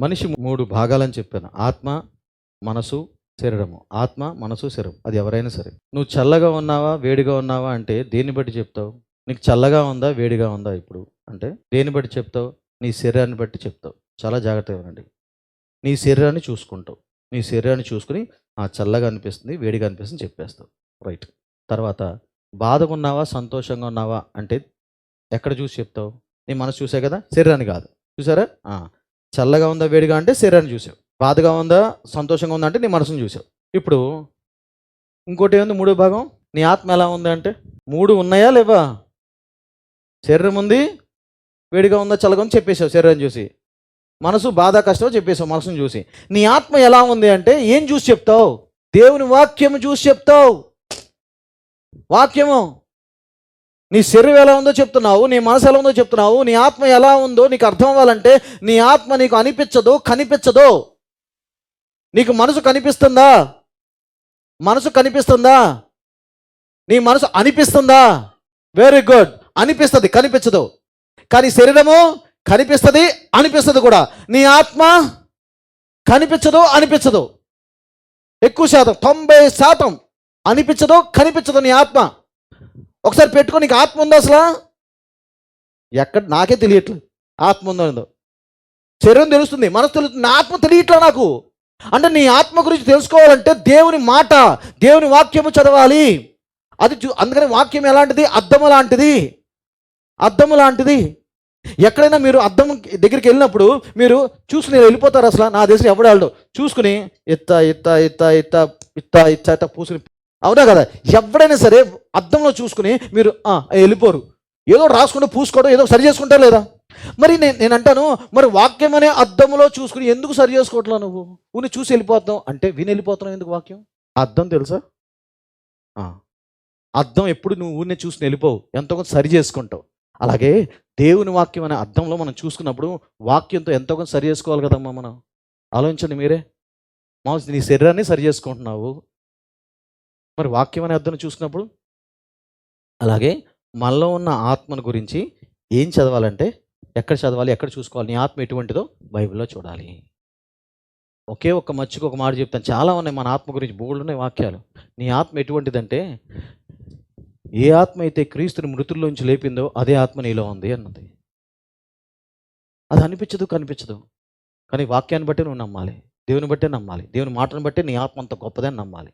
మనిషి మూడు భాగాలని చెప్పాను. ఆత్మ మనసు శరీరము. ఆత్మ మనసు శరీరం. అది ఎవరైనా సరే. నువ్వు చల్లగా ఉన్నావా వేడిగా ఉన్నావా అంటే దేన్ని బట్టి చెప్తావు? నీకు చల్లగా ఉందా వేడిగా ఉందా ఇప్పుడు? అంటే దేన్ని బట్టి చెప్తావు? నీ శరీరాన్ని బట్టి చెప్తావు. చాలా జాగ్రత్తగా ఉండండి నీ శరీరాన్ని చూసుకుంటావు. నీ శరీరాన్ని చూసుకుని ఆ చల్లగా అనిపిస్తుంది వేడిగా అనిపిస్తుంది చెప్పేస్తావు. రైట్. తర్వాత బాధగా ఉన్నావా సంతోషంగా ఉన్నావా అంటే ఎక్కడ చూసి చెప్తావు? నీ మనసు చూసే కదా శరీరాన్ని కాదు. చూసారా? చల్లగా ఉందా వేడిగా అంటే శరీరాన్ని చూసావు. బాధగా ఉందా సంతోషంగా ఉందా అంటే నీ మనసును చూసావు. ఇప్పుడు ఇంకోటి ఏముంది మూడో భాగం? నీ ఆత్మ ఎలా ఉంది అంటే? మూడు ఉన్నాయా లేవా? శరీరం ఉంది వేడిగా ఉందా చల్లగా ఉంది చెప్పేశావు శరీరం చూసి. మనసు బాధ కష్టమో చెప్పేశావు మనసును చూసి. నీ ఆత్మ ఎలా ఉంది అంటే ఏం చూసి చెప్తావు? దేవుని వాక్యము చూసి చెప్తావు. వాక్యము. నీ శరీరం ఎలా ఉందో చెప్తున్నావు నీ మనసు ఎలా ఉందో చెప్తున్నావు నీ ఆత్మ ఎలా ఉందో నీకు అర్థం అవ్వాలంటే నీ ఆత్మ నీకు అనిపించదు కనిపించదు. నీకు మనసు కనిపిస్తుందా? మనసు కనిపిస్తుందా? నీ మనసు అనిపిస్తుందా? వెరీ గుడ్ అనిపిస్తుంది కనిపించదు. కానీ శరీరము కనిపిస్తుంది అనిపిస్తుంది కూడా. నీ ఆత్మ కనిపించదు అనిపించదు? ఎక్కువ శాతం తొంభై శాతం అనిపించదు కనిపించదు నీ ఆత్మ. ఒకసారి పెట్టుకో నీకు ఆత్మ ఉందో అసలు ఎక్కడ నాకే తెలియట్లేదు ఆత్మ ఉందో ఉందో శరీరం తెలుస్తుంది మనసు తెలుస్తుంది నా ఆత్మ తెలియట్లా నాకు అంటే నీ ఆత్మ గురించి తెలుసుకోవాలంటే దేవుని మాట దేవుని వాక్యము చదవాలి అది చూ అందుకని వాక్యం ఎలాంటిది అద్దము లాంటిది అద్దము లాంటిది ఎక్కడైనా మీరు అద్దం దగ్గరికి వెళ్ళినప్పుడు మీరు చూసుకుని వెళ్ళిపోతారు అసలు నా దేశం ఎవడు వాళ్ళు చూసుకుని ఇత్త ఇత్త ఇత్త ఇత్త ఇత్త ఇత్త ఇత్త పూసుకుని అవునా కదా? ఎవడైనా సరే అద్దంలో చూసుకుని మీరు వెళ్ళిపోరు. ఏదో రాసుకుంటూ పూసుకోవడం ఏదో సరి చేసుకుంటారు లేదా? మరి నేను నేను అంటాను మరి వాక్యం అనే అద్దంలో చూసుకుని ఎందుకు సరి చేసుకోవట్లా నువ్వు? నువ్వు చూసి వెళ్ళిపోతున్నావు అంటే విని వెళ్ళిపోతున్నావు ఎందుకు వాక్యం? అర్థం తెలుసా? అర్థం ఎప్పుడు నువ్వు ఊరినే చూసుకుని వెళ్ళిపోవు. ఎంతో కొంత సరి చేసుకుంటావు. అలాగే దేవుని వాక్యం అనే అర్థంలో మనం చూసుకున్నప్పుడు వాక్యంతో ఎంతో కొంత సరి చేసుకోవాలి కదమ్మా మనం. ఆలోచించండి మీరే. మా నీ శరీరాన్ని సరి చేసుకుంటున్నావు. మరి వాక్యం అనే అర్థం చూసినప్పుడు? అలాగే మనలో ఉన్న ఆత్మను గురించి ఏం చదవాలంటే ఎక్కడ చదవాలి ఎక్కడ చూసుకోవాలి నీ ఆత్మ ఎటువంటిదో బైబిల్లో చూడాలి. ఒకే ఒక్క మచ్చుకు ఒక మాట చెప్తాను. చాలా ఉన్నాయి మన ఆత్మ గురించి బోల్డ్ ఉన్నాయి వాక్యాలు. నీ ఆత్మ ఎటువంటిదంటే ఏ ఆత్మ అయితే క్రీస్తుని మృతుల్లోంచి లేపిందో అదే ఆత్మ నీలో ఉంది అన్నది. అది అనిపించదు కనిపించదు. కానీ వాక్యాన్ని బట్టి నువ్వు నమ్మాలి. దేవుని బట్టే నమ్మాలి. దేవుని మాటను బట్టి నీ ఆత్మ అంత గొప్పదని నమ్మాలి.